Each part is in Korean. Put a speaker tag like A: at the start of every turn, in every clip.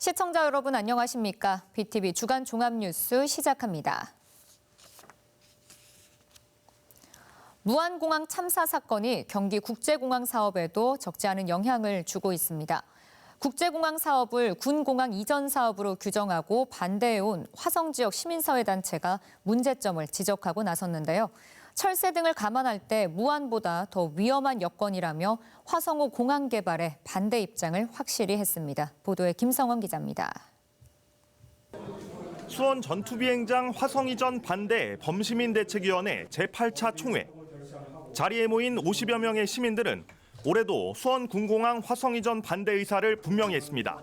A: 시청자 여러분 안녕하십니까? BTV 주간 종합 뉴스 시작합니다. 무안공항 참사 사건이 경기 국제공항 사업에도 적지 않은 영향을 주고 있습니다. 국제공항 사업을 군공항 이전 사업으로 규정하고 반대해온 화성 지역 시민사회 단체가 문제점을 지적하고 나섰는데요. 철새 등을 감안할 때 무안보다 더 위험한 여건이라며 화성호 공항 개발에 반대 입장을 확실히 했습니다. 보도에 김성원 기자입니다.
B: 수원 전투비행장 화성 이전 반대 범시민 대책위원회 제8차 총회. 자리에 모인 50여 명의 시민들은 올해도 수원 군공항 화성 이전 반대 의사를 분명히 했습니다.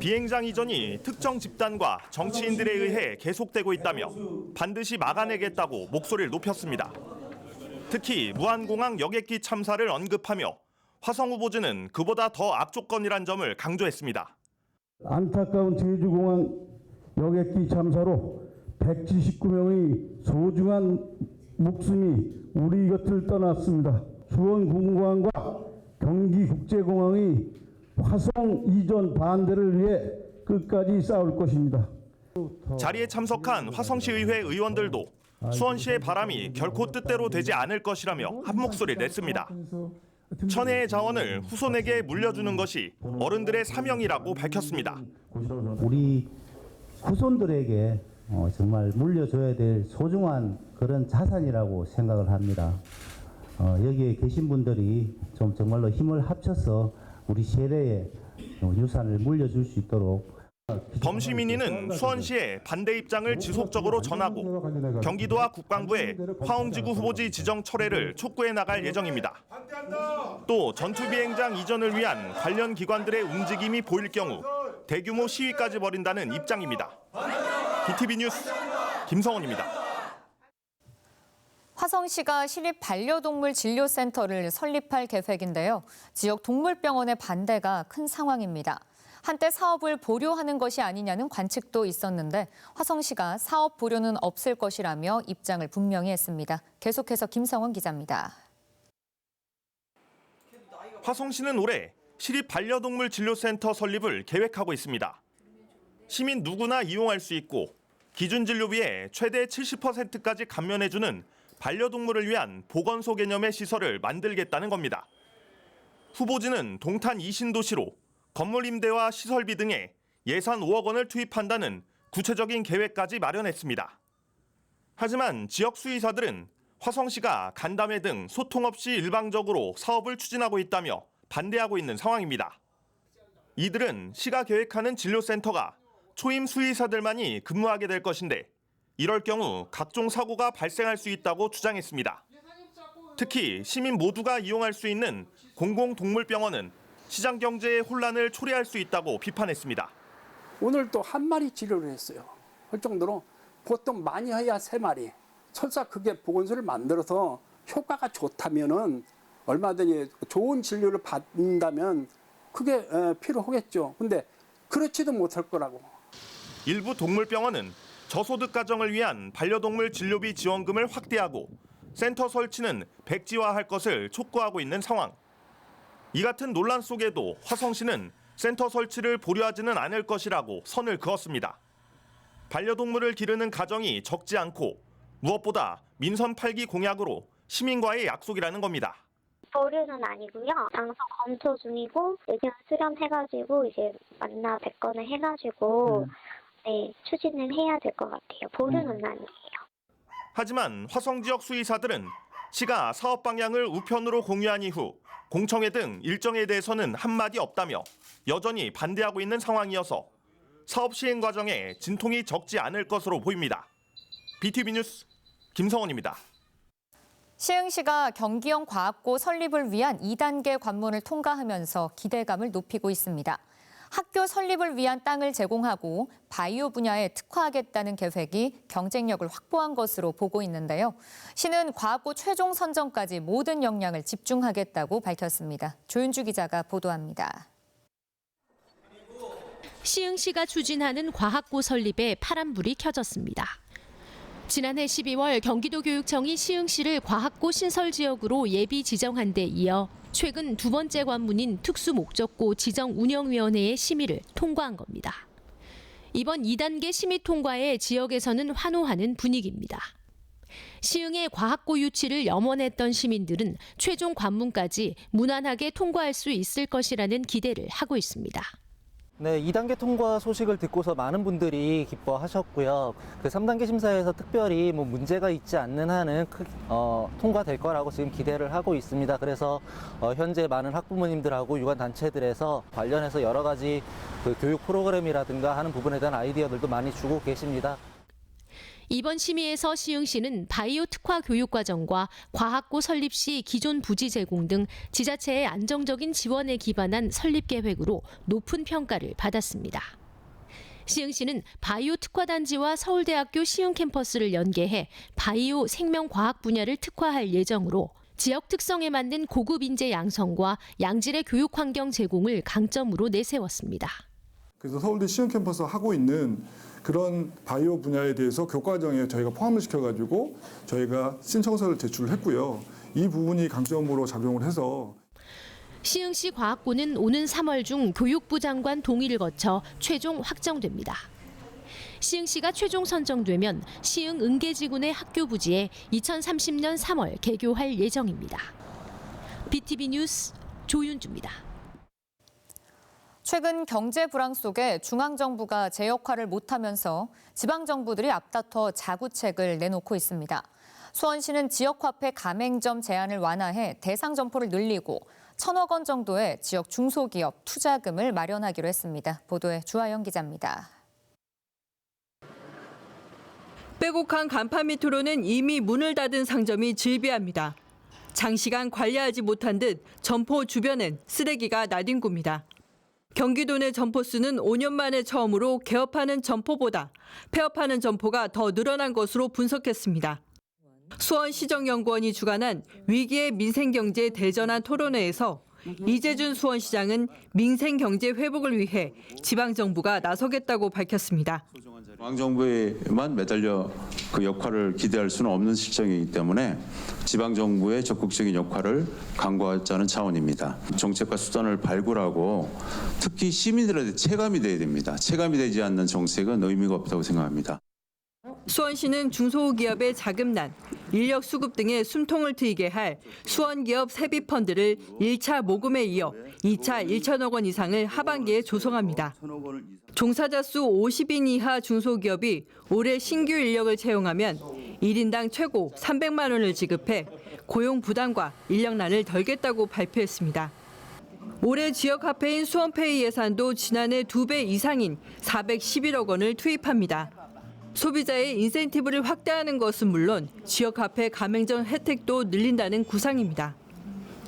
B: 비행장 이전이 특정 집단과 정치인들에 의해 계속되고 있다며 반드시 막아내겠다고 목소리를 높였습니다. 특히 무안공항 여객기 참사를 언급하며 화성 후보즈는 그보다 더 악조건이란 점을 강조했습니다.
C: 안타까운 제주공항 여객기 참사로 179명의 소중한 목숨이 우리 곁을 떠났습니다. 수원 군공항과 경기 국제공항의 화성 이전 반대를 위해 끝까지 싸울 것입니다.
B: 자리에 참석한 화성시 의회 의원들도 수원시의 바람이 결코 뜻대로 되지 않을 것이라며 한 목소리 냈습니다. 천혜의 자원을 후손에게 물려주는 것이 어른들의 사명이라고 밝혔습니다.
D: 우리 후손들에게 어, 정말 물려줘야 될 소중한 그런 자산이라고 생각을 합니다. 어, 여기에 계신 분들이 좀 정말로 힘을 합쳐서 우리 세대에 어, 유산을 물려줄 수 있도록
B: 범시민이는 수원시에 반대 입장을 지속적으로 전하고 경기도와 국방부에 화홍지구 후보지 지정 철회를 촉구해 나갈 예정입니다. 또 전투비행장 이전을 위한 관련 기관들의 움직임이 보일 경우 대규모 시위까지 벌인다는 입장입니다. BTV 뉴스 김성원입니다.
A: 화성시가 시립 반려동물 진료센터를 설립할 계획인데요. 지역 동물병원의 반대가 큰 상황입니다. 한때 사업을 보류하는 것이 아니냐는 관측도 있었는데 화성시가 사업 보류는 없을 것이라며 입장을 분명히 했습니다. 계속해서 김성원 기자입니다.
B: 화성시는 올해 시립 반려동물 진료센터 설립을 계획하고 있습니다. 시민 누구나 이용할 수 있고 기준 진료비의 최대 70%까지 감면해주는 반려동물을 위한 보건소 개념의 시설을 만들겠다는 겁니다. 후보지는 동탄 이신도시로 건물 임대와 시설비 등에 예산 5억 원을 투입한다는 구체적인 계획까지 마련했습니다. 하지만 지역 수의사들은 화성시가 간담회 등 소통 없이 일방적으로 사업을 추진하고 있다며 반대하고 있는 상황입니다. 이들은 시가 계획하는 진료센터가 초임 수의사들만이 근무하게 될 것인데 이럴 경우 각종 사고가 발생할 수 있다고 주장했습니다. 특히 시민 모두가 이용할 수 있는 공공동물병원은 시장 경제의 혼란을 초래할 수 있다고 비판했습니다.
E: 오늘 또 한 마리 치료를 했어요. 할 정도로 보통 많이 해야 세 마리. 설사 그게 보건소를 만들어서 효과가 좋다면은 얼마든지 좋은 진료를 받는다면 그게 에, 필요하겠죠. 근데 그렇지도 못할 거라고.
B: 일부 동물병원은 저소득 가정을 위한 반려동물 진료비 지원금을 확대하고 센터 설치는 백지화할 것을 촉구하고 있는 상황. 이 같은 논란 속에도 화성시는 센터 설치를 보류하지는 않을 것이라고 선을 그었습니다. 반려동물을 기르는 가정이 적지 않고 무엇보다 민선 8기 공약으로 시민과의 약속이라는 겁니다.
F: 보류는 아니고요. 장소 검토 중이고 의견 수렴해가지고 이제 만나 뵙거나 해가지고 네 추진을 해야 될 것 같아요. 보류는 아니에요.
B: 하지만 화성 지역 수의사들은 시가 사업 방향을 우편으로 공유한 이후 공청회 등 일정에 대해서는 한마디 없다며 여전히 반대하고 있는 상황이어서 사업 시행 과정에 진통이 적지 않을 것으로 보입니다. BTV 뉴스 김성원입니다.
A: 시흥시가 경기형 과학고 설립을 위한 2단계 관문을 통과하면서 기대감을 높이고 있습니다. 학교 설립을 위한 땅을 제공하고 바이오 분야에 특화하겠다는 계획이 경쟁력을 확보한 것으로 보고 있는데요. 시는 과학고 최종 선정까지 모든 역량을 집중하겠다고 밝혔습니다. 조윤주 기자가 보도합니다.
G: 시흥시가 추진하는 과학고 설립에 파란불이 켜졌습니다. 지난해 12월 경기도교육청이 시흥시를 과학고 신설 지역으로 예비 지정한 데 이어 최근 두 번째 관문인 특수목적고 지정운영위원회의 심의를 통과한 겁니다. 이번 2단계 심의 통과에 지역에서는 환호하는 분위기입니다. 시흥의 과학고 유치를 염원했던 시민들은 최종 관문까지 무난하게 통과할 수 있을 것이라는 기대를 하고 있습니다.
H: 네, 2단계 통과 소식을 듣고서 많은 분들이 기뻐하셨고요. 그 3단계 심사에서 특별히 뭐 문제가 있지 않는 한은 크, 어, 통과될 거라고 지금 기대를 하고 있습니다. 그래서 어, 현재 많은 학부모님들하고 유관 단체들에서 관련해서 여러 가지 그 교육 프로그램이라든가 하는 부분에 대한 아이디어들도 많이 주고 계십니다.
G: 이번 심의에서 시흥 시는 바이오 특화 교육 과정과 과학고 설립 시 기존 부지 제공 등 지자체의 안정적인 지원에 기반한 설립 계획으로 높은 평가를 받았습니다. 시흥시는 바이오 특화 단지와 서울대학교 시흥 캠퍼스를 연계해 바이오 생명과학 분야를 특화할 예정으로 지역 특성에 맞는 고급 인재 양성과 양질의 교육 환경 제공을 강점으로 내세웠습니다.
I: 그래서 서울대 시흥 캠퍼스 하고 있는 그런 바이오 분야에 대해서 교과정에 저희가 포함을 시켜가지고 저희가 신청서를 제출을 했고요. 이 부분이 강점으로 작용을 해서
G: 시흥시 과학고는 오는 3월 중 교육부 장관 동의를 거쳐 최종 확정됩니다. 시흥시가 최종 선정되면 시흥 은계지군의 학교 부지에 2030년 3월 개교할 예정입니다. BTV 뉴스 조윤주입니다.
A: 최근 경제 불황 속에 중앙정부가 제 역할을 못하면서 지방정부들이 앞다퉈 자구책을 내놓고 있습니다. 수원시는 지역화폐 가맹점 제한을 완화해 대상 점포를 늘리고 천억 원 정도의 지역 중소기업 투자금을 마련하기로 했습니다. 보도에 주하영 기자입니다.
J: 빼곡한 간판 밑으로는 이미 문을 닫은 상점이 즐비합니다. 장시간 관리하지 못한 듯 점포 주변엔 쓰레기가 나뒹굽니다. 경기도 내 점포 수는 5년 만에 처음으로 개업하는 점포보다 폐업하는 점포가 더 늘어난 것으로 분석했습니다. 수원시정연구원이 주관한 위기의 민생경제 대전환 토론회에서 이재준 수원시장은 민생경제 회복을 위해 지방정부가 나서겠다고 밝혔습니다.
K: 중앙정부에만 매달려 그 역할을 기대할 수는 없는 실정이기 때문에 지방정부의 적극적인 역할을 강구하자는 차원입니다. 정책과 수단을 발굴하고 특히 시민들한테 체감이 돼야 됩니다. 체감이 되지 않는 정책은 의미가 없다고 생각합니다.
J: 수원시는 중소기업의 자금난, 인력 수급 등의 숨통을 트이게 할 수원기업 세비펀드를 1차 모금에 이어 2차 1천억 원 이상을 하반기에 조성합니다. 종사자 수 50인 이하 중소기업이 올해 신규 인력을 채용하면 1인당 최고 300만 원을 지급해 고용 부담과 인력난을 덜겠다고 발표했습니다. 올해 지역화폐인 수원페이 예산도 지난해 2배 이상인 411억 원을 투입합니다. 소비자의 인센티브를 확대하는 것은 물론 지역 화폐 가맹점 혜택도 늘린다는 구상입니다.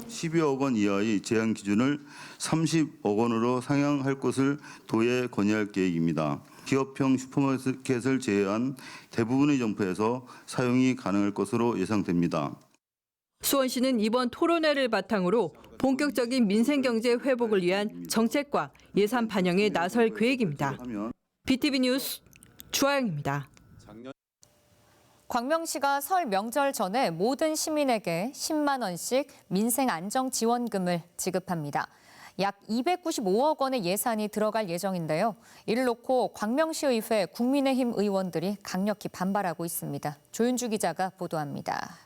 L: 12억 원 이하의 제한 기준을 30억 원으로 상향할 것을 도에 건의할 계획입니다. 기업형 슈퍼마켓을 제외한 대부분의 점포에서 사용이 가능할 것으로 예상됩니다.
J: 수원시는 이번 토론회를 바탕으로 본격적인 민생경제 회복을 위한 정책과 예산 반영에 나설 계획입니다. BTV 뉴스 주하영입니다.
A: 광명시가 설 명절 전에 모든 시민에게 10만 원씩 민생 안정 지원금을 지급합니다. 약 295억 원의 예산이 들어갈 예정인데요. 이를 놓고 광명시의회 국민의힘 의원들이 강력히 반발하고 있습니다. 조윤주 기자가 보도합니다.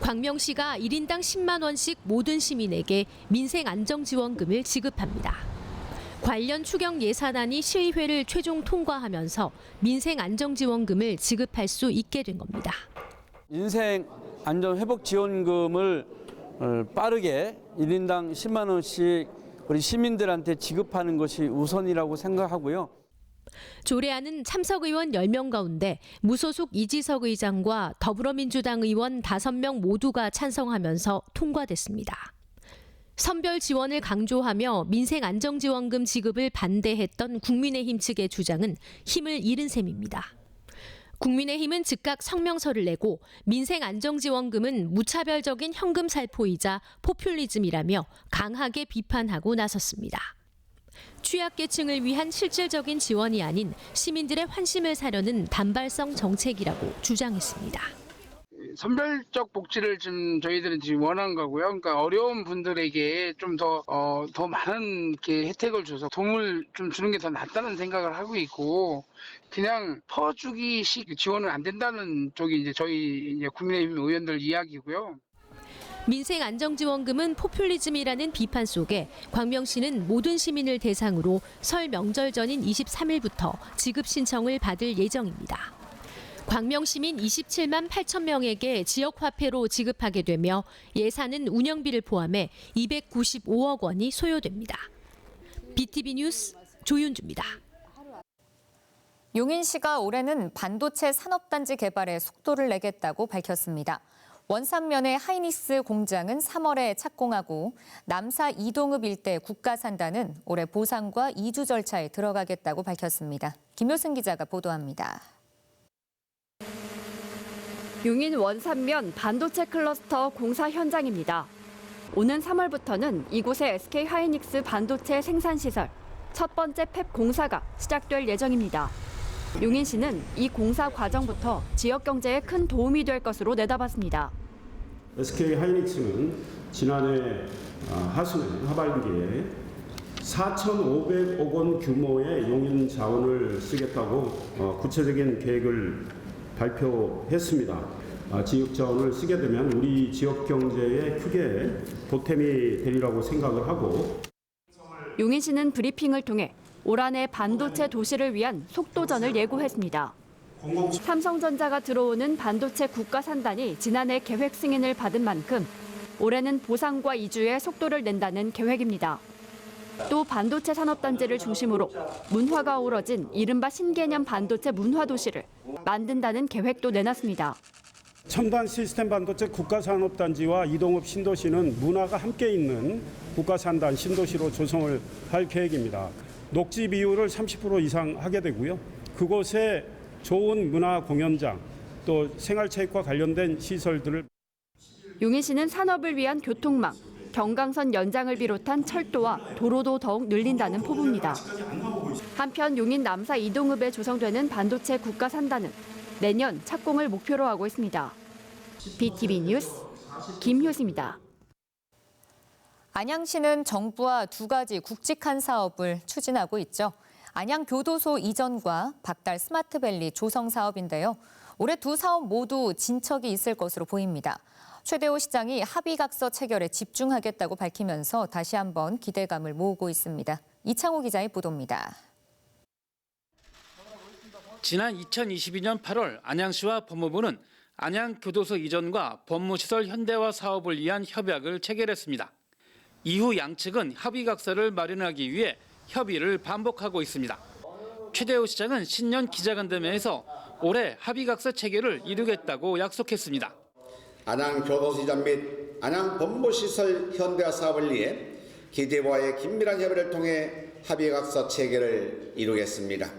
G: 광명시가 1인당 10만 원씩 모든 시민에게 민생 안정 지원금을 지급합니다. 관련 추경 예산안이 시의회를 최종 통과하면서 민생 안정 지원금을 지급할 수 있게 된 겁니다.
M: 인생 안전 회복 지원금을 어, 빠르게 1인당 10만 원씩 우리 시민들한테 지급하는 것이 우선이라고 생각하고요.
G: 조례안은 참석 의원 10명 가운데 무소속 이지석 의장과 더불어민주당 의원 5명 모두가 찬성하면서 통과됐습니다. 선별 지원을 강조하며 민생 안정지원금 지급을 반대했던 국민의힘 측의 주장은 힘을 잃은 셈입니다. 국민의힘은 즉각 성명서를 내고 민생 안정지원금은 무차별적인 현금 살포이자 포퓰리즘이라며 강하게 비판하고 나섰습니다. 취약계층을 위한 실질적인 지원이 아닌 시민들의 환심을 사려는 단발성 정책이라고 주장했습니다.
N: 선별적 복지를 좀 저희들은 지금 원하는 거고요. 그러니까 어려운 분들에게 좀 더 어, 더 많은 이렇게 혜택을 줘서 도움을 좀 주는 게 더 낫다는 생각을 하고 있고 그냥 퍼주기식 지원은 안 된다는 쪽이 이제 저희 이제 국민의힘 의원들 이야기고요.
G: 민생 안정지원금은 포퓰리즘이라는 비판 속에 광명시는 모든 시민을 대상으로 설 명절 전인 23일부터 지급 신청을 받을 예정입니다. 광명 시민 27만 8천 명에게 지역 화폐로 지급하게 되며 예산은 운영비를 포함해 295억 원이 소요됩니다. BTV 뉴스 조윤주입니다.
A: 용인시가 올해는 반도체 산업단지 개발에 속도를 내겠다고 밝혔습니다. 원산면의 하이닉스 공장은 3월에 착공하고 남사 이동읍 일대 국가산단은 올해 보상과 이주 절차에 들어가겠다고 밝혔습니다. 김효승 기자가 보도합니다.
O: 용인 원산면 반도체 클러스터 공사 현장입니다. 오는 3월부터는 이곳의 SK 하이닉스 반도체 생산 시설 첫 번째 팹 공사가 시작될 예정입니다. 용인시는 이 공사 과정부터 지역 경제에 큰 도움이 될 것으로 내다봤습니다.
P: SK 하이닉스는 지난해 아, 하순에 하반기에 4,500억 원 규모의 용인 자원을 쓰겠다고 어, 구체적인 계획을 발표했습니다. 아, 지역 자원을 쓰게 되면 우리 지역 경제에 크게 보탬이 되리라고 생각을 하고
O: 용인시는 브리핑을 통해 올 한해 반도체 도시를 위한 속도전을 예고했습니다. 삼성전자가 들어오는 반도체 국가 산단이 지난해 계획 승인을 받은 만큼 올해는 보상과 이주에 속도를 낸다는 계획입니다. 또 반도체 산업단지를 중심으로 문화가 어우러진 이른바 신개념 반도체 문화도시를 만든다는 계획도 내놨습니다.
P: 첨단 시스템 반도체 국가산업단지와 이동업 신도시는 문화가 함께 있는 국가산단 신도시로 조성을 할 계획입니다. 녹지 비율을 30% 이상 하게 되고요. 그곳에 좋은 문화 공연장 또 생활체육과 관련된 시설들을
O: 용인 시는 산업을 위한 교통망, 경강선 연장을 비롯한 철도와 도로도 더욱 늘린다는 포부입니다. 한편 용인 남사 이동읍에 조성되는 반도체 국가 산단은 내년 착공을 목표로 하고 있습니다. BTV 뉴스 김효수입니다.
A: 안양시는 정부와 두 가지 굵직한 사업을 추진하고 있죠. 안양 교도소 이전과 박달 스마트밸리 조성 사업인데요. 올해 두 사업 모두 진척이 있을 것으로 보입니다. 최대호 시장이 합의각서 체결에 집중하겠다고 밝히면서 다시 한번 기대감을 모으고 있습니다. 이창호 기자의 보도입니다.
Q: 지난 2022년 8월 안양시와 법무부는 안양교도소 이전과 법무시설 현대화 사업을 위한 협약을 체결했습니다. 이후 양측은 합의각서를 마련하기 위해 협의를 반복하고 있습니다. 최대호 시장은 신년 기자간담회에서 올해 합의각서 체결을 이루겠다고 약속했습니다.
R: 안양 이전 및 안양 법무시설 현대화 사업을 위해 기재부와의 긴밀한 협의를 통해 합의각서 체결을 이루겠습니다.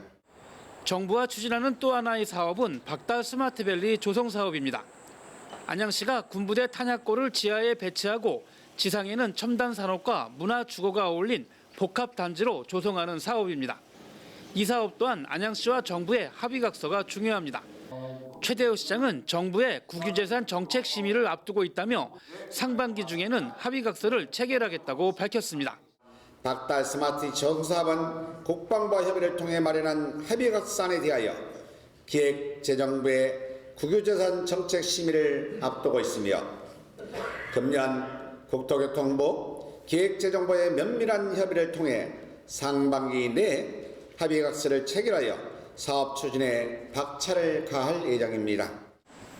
Q: 정부가 추진하는 또 하나의 사업은 박달 스마트밸리 조성 사업입니다. 안양시가 군부대 탄약고를 지하에 배치하고 지상에는 첨단 산업과 문화 주거가 어울린 복합 단지로 조성하는 사업입니다. 이 사업 또한 안양시와 정부의 합의각서가 중요합니다. 최대호 시장은 정부의 국유재산 정책 심의를 앞두고 있다며 상반기 중에는 합의각서를 체결하겠다고 밝혔습니다.
R: 박달 스마트 조성사업은 국방부와 협의를 통해 마련한 합의각산에 대하여 기획재정부의 국유재산 정책 심의를 앞두고 있으며 금년 국토교통부 기획재정부의 면밀한 협의를 통해 상반기 내 합의각서를 체결하여 사업 추진에 박차를 가할 예정입니다.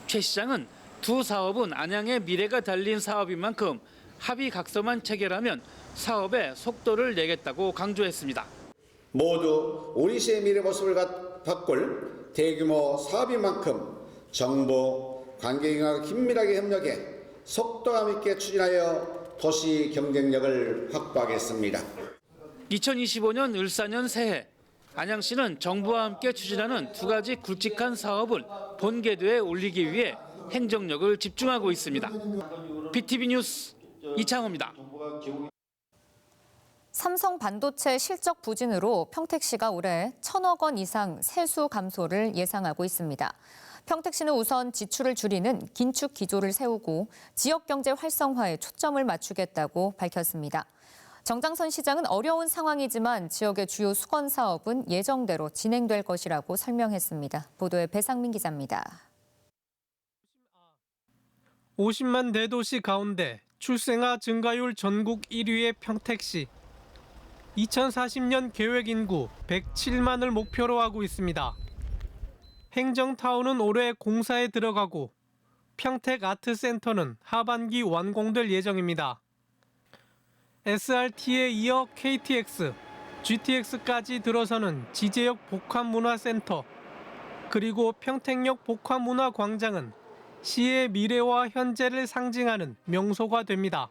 Q: 최 시장은 두 사업은 안양의 미래가 달린 사업인 만큼 합의 각서만 체결하면 사업에 속도를 내겠다고 강조했습니다.
R: 모두 우리 시의 미래 모습을 가- 바꿀 대규모 사업인 만큼 정부 관계기관과 긴밀하게 협력해 속도감 있게 추진하여 도시 경쟁력을 확보하겠습니다.
Q: 2025년 을사년 새해 안양시는 정부와 함께 추진하는 두 가지 굵직한 사업을 본궤도에 올리기 위해 행정력을 집중하고 있습니다. BTV 뉴스 이창호입니다.
A: 삼성 반도체 실적 부진으로 평택시가 올해 천억 원 이상 세수 감소를 예상하고 있습니다. 평택시는 우선 지출을 줄이는 긴축 기조를 세우고 지역 경제 활성화에 초점을 맞추겠다고 밝혔습니다. 정장선 시장은 어려운 상황이지만 지역의 주요 수건 사업은 예정대로 진행될 것이라고 설명했습니다. 보도에 배상민 기자입니다.
S: 50만 대도시 가운데 출생아 증가율 전국 1위의 평택시. 2040년 계획 인구 107만을 목표로 하고 있습니다. 행정타운은 올해 공사에 들어가고 평택 아트센터는 하반기 완공될 예정입니다. SRT에 이어 KTX, GTX까지 들어서는 지제역 복합문화센터, 그리고 평택역 복합문화광장은 시의 미래와 현재를 상징하는 명소가 됩니다.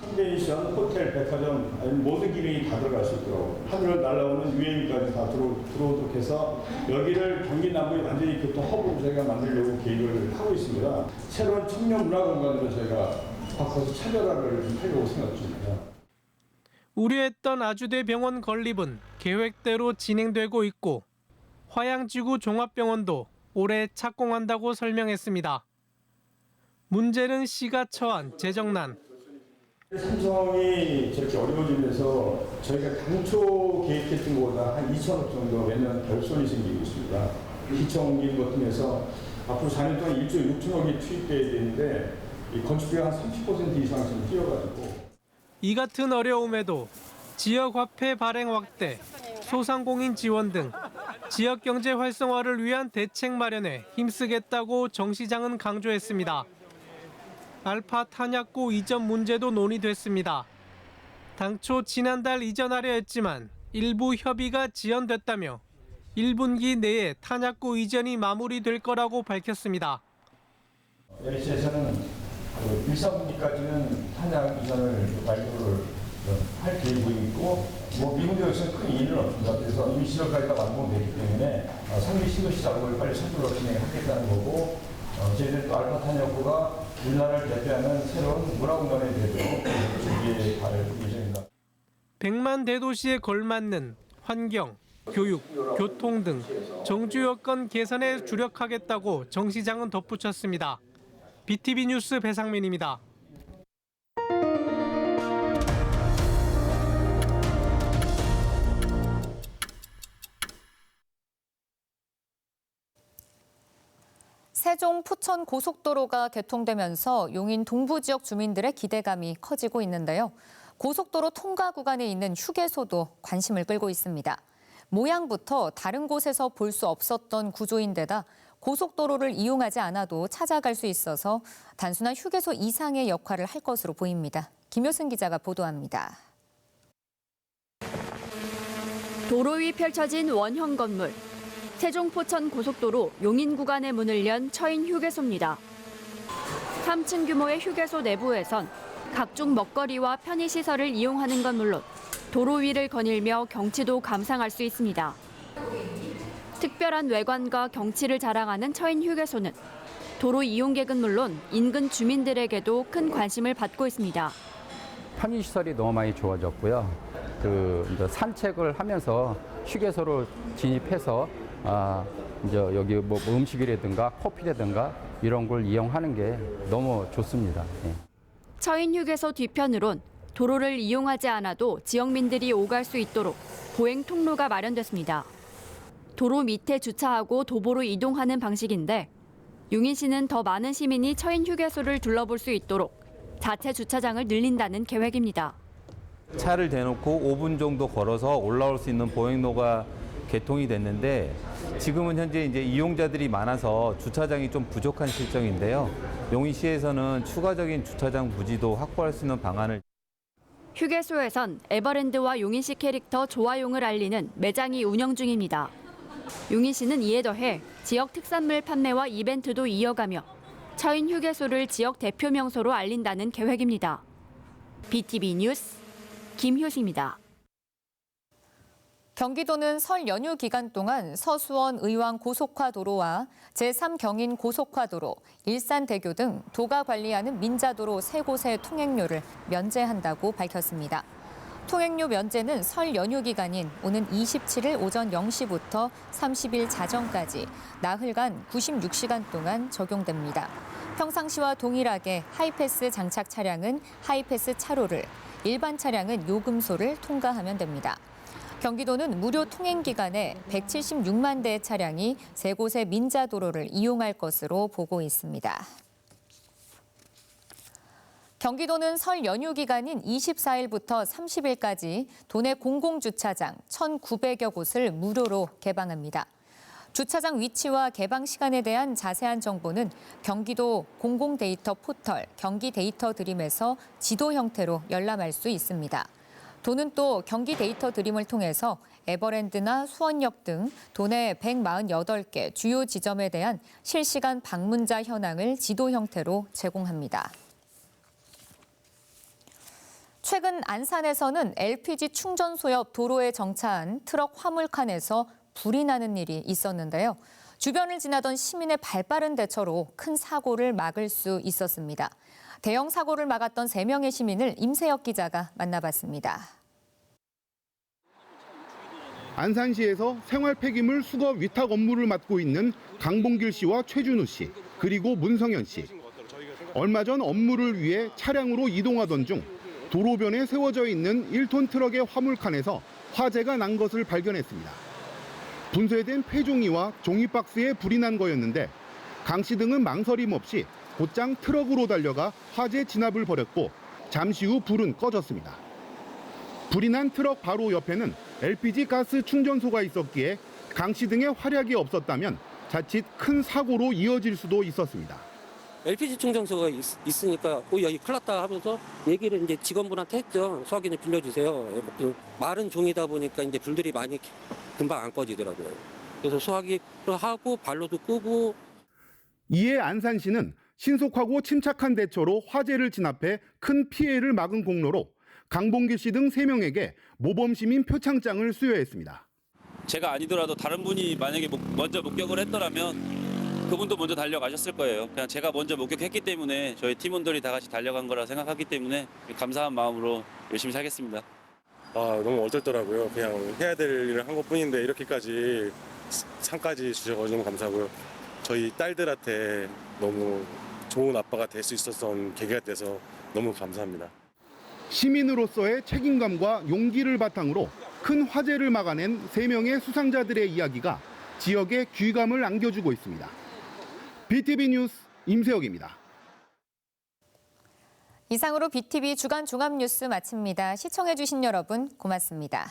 P: 컨벤션, 호텔, 백화점 모든 기능이 다 들어갈 수 있도록 하늘을 날아오는 UAV까지 다 들어, 들어오도록 해서 여기를 경기 남부에 완전히 교통 허브로 저희가 만들려고 계획을 하고 있습니다. 새로운 청년 문화 공간으로 저희가 바꿔서 차별화를 좀 하려고 생각 중입니다.
S: 우려했던 아주대 병원 건립은 계획대로 진행되고 있고 화양지구 종합병원도 올해 착공한다고 설명했습니다. 문제는 시가 처한 재정난.
P: 삼성이 저렇게 어려워지면서 저희가 당초 계획했던 것보다 한 2천억 정도 매년 결손이 생기고 있습니다. 기청 옮기는 것 통해서 앞으로 4년 동안 1조 6천억이 투입돼야 되는데 이 건축비가 한 30% 이상 지금 뛰어가지고
S: 이 같은 어려움에도 지역 화폐 발행 확대, 소상공인 지원 등 지역 경제 활성화를 위한 대책 마련에 힘쓰겠다고 정 시장은 강조했습니다. 알파 탄약고 이전 문제도 논의됐습니다. 당초 지난달 이전하려 했지만 일부 협의가 지연됐다며 1분기 내에 탄약고 이전이 마무리될 거라고 밝혔습니다.
P: LC에서는 그 1, 3분기까지는 탄약 이전을 완료를 할 계획이 있고 뭐 미국 역시는 큰 이의는 없습니다. 그래서 이미 시설까지 다 완공됐기 때문에 어, 상비 시도시 작업을 빨리 속도로 진행하겠다는 거고 어, 저희들 또 알파 탄약고가 우리나라를 대표하는 새로운 문화공간이 되도록 준비해 갈 예정입니다.
S: 100만 대도시에 걸맞는 환경, 교육, 교통 등 정주 여건 개선에 주력하겠다고 정 시장은 덧붙였습니다. BTV 뉴스 배상민입니다.
A: 세종 포천 고속도로가 개통되면서 용인 동부 지역 주민들의 기대감이 커지고 있는데요. 고속도로 통과 구간에 있는 휴게소도 관심을 끌고 있습니다. 모양부터 다른 곳에서 볼 수 없었던 구조인데다 고속도로를 이용하지 않아도 찾아갈 수 있어서 단순한 휴게소 이상의 역할을 할 것으로 보입니다. 김효승 기자가 보도합니다.
O: 도로 위 펼쳐진 원형 건물. 세종 포천 고속도로 용인 구간의 문을 연 처인 휴게소입니다. 3층 규모의 휴게소 내부에선 각종 먹거리와 편의시설을 이용하는 건 물론 도로 위를 거닐며 경치도 감상할 수 있습니다. 특별한 외관과 경치를 자랑하는 처인 휴게소는 도로 이용객은 물론 인근 주민들에게도 큰 관심을 받고 있습니다.
T: 편의 시설이 너무 많이 좋아졌고요. 그 산책을 하면서 휴게소로 진입해서 아 이제 여기 뭐 음식이라든가 커피라든가 이런 걸 이용하는 게 너무 좋습니다. 예.
O: 처인 휴게소 뒤편으론 도로를 이용하지 않아도 지역민들이 오갈 수 있도록 보행 통로가 마련됐습니다. 도로 밑에 주차하고 도보로 이동하는 방식인데 용인시는 더 많은 시민이 처인 휴게소를 둘러볼 수 있도록 자체 주차장을 늘린다는 계획입니다.
U: 차를 대놓고 5분 정도 걸어서 올라올 수 있는 보행로가 개통이 됐는데 지금은 현재 이제 이용자들이 많아서 주차장이 좀 부족한 실정인데요. 용인시에서는 추가적인 주차장 부지도 확보할 수 있는 방안을
O: 휴게소에선 에버랜드와 용인시 캐릭터 조화용을 알리는 매장이 운영 중입니다. 용인 시는 이에 더해 지역 특산물 판매와 이벤트도 이어가며 처인 휴게소를 지역 대표 명소로 알린다는 계획입니다. BTV 뉴스 김효시입니다.
A: 경기도는 설 연휴 기간 동안 서수원 의왕 고속화 도로와 제3경인 고속화 도로, 일산대교 등 도가 관리하는 민자도로 세 곳의 통행료를 면제한다고 밝혔습니다. 통행료 면제는 설 연휴 기간인 오는 27일 오전 0시부터 30일 자정까지 나흘간 96시간 동안 적용됩니다. 평상시와 동일하게 하이패스 장착 차량은 하이패스 차로를, 일반 차량은 요금소를 통과하면 됩니다. 경기도는 무료 통행 기간에 176만 대의 차량이 세 곳의 민자 도로를 이용할 것으로 보고 있습니다. 경기도는 설 연휴 기간인 24일부터 30일까지 도내 공공주차장 1,900여 곳을 무료로 개방합니다. 주차장 위치와 개방 시간에 대한 자세한 정보는 경기도 공공데이터 포털 경기 데이터 드림에서 지도 형태로 열람할 수 있습니다. 도는 또 경기 데이터 드림을 통해서 에버랜드나 수원역 등 도내 148개 주요 지점에 대한 실시간 방문자 현황을 지도 형태로 제공합니다. 최근 안산에서는 LPG 충전소 옆 도로에 정차한 트럭 화물칸에서 불이 나는 일이 있었는데요. 주변을 지나던 시민의 발빠른 대처로 큰 사고를 막을 수 있었습니다. 대형 사고를 막았던 세명의 시민을 임세혁 기자가 만나봤습니다.
V: 안산시에서 생활 폐기물 수거 위탁 업무를 맡고 있는 강봉길 씨와 최준우 씨, 그리고 문성현 씨. 얼마 전 업무를 위해 차량으로 이동하던 중 도로변에 세워져 있는 1톤 트럭의 화물칸에서 화재가 난 것을 발견했습니다. 분쇄된 폐종이와 종이박스에 불이 난 거였는데 강 씨 등은 망설임 없이 곧장 트럭으로 달려가 화재 진압을 벌였고 잠시 후 불은 꺼졌습니다. 불이 난 트럭 바로 옆에는 LPG 가스 충전소가 있었기에 강 씨 등의 활약이 없었다면 자칫 큰 사고로 이어질 수도 있었습니다.
W: LPG 충전소가 있, 으니까 어, 여기 큰일 났다 하면서 얘기를 이제 직원분한테 했죠. 수화기를 빌려주세요. 그 마른 종이다 보니까 이제 불들이 많이 금방 안 꺼지더라고요. 그래서 수화기를 하고 발로도 끄고
V: 이에 안산 시는 신속하고 침착한 대처로 화재를 진압해 큰 피해를 막은 공로로 강봉길 씨등 3명에게 모범 시민 표창장을 수여했습니다.
X: 제가 아니더라도 다른 분이 만약에 목- 먼저 목격을 했더라면 그분도 먼저 달려가셨을 거예요. 그냥 제가 먼저 목격했기 때문에 저희 팀원들이 다 같이 달려간 거라 생각하기 때문에 감사한 마음으로 열심히 살겠습니다.
Y: 아 너무 어쩔더라고요. 그냥 해야 될 일을 한 것뿐인데 이렇게까지 상까지 주셔서 너무 감사하고요. 저희 딸들한테 너무 좋은 아빠가 될 수 있었던 계기가 돼서 너무 감사합니다.
V: 시민으로서의 책임감과 용기를 바탕으로 큰 화재를 막아낸 3명의 수상자들의 이야기가 지역에 귀감을 안겨주고 있습니다. BTV 뉴스 임세혁입니다.
A: 이상으로 BTV 주간 종합 뉴스 마칩니다. 시청해주신 여러분 고맙습니다.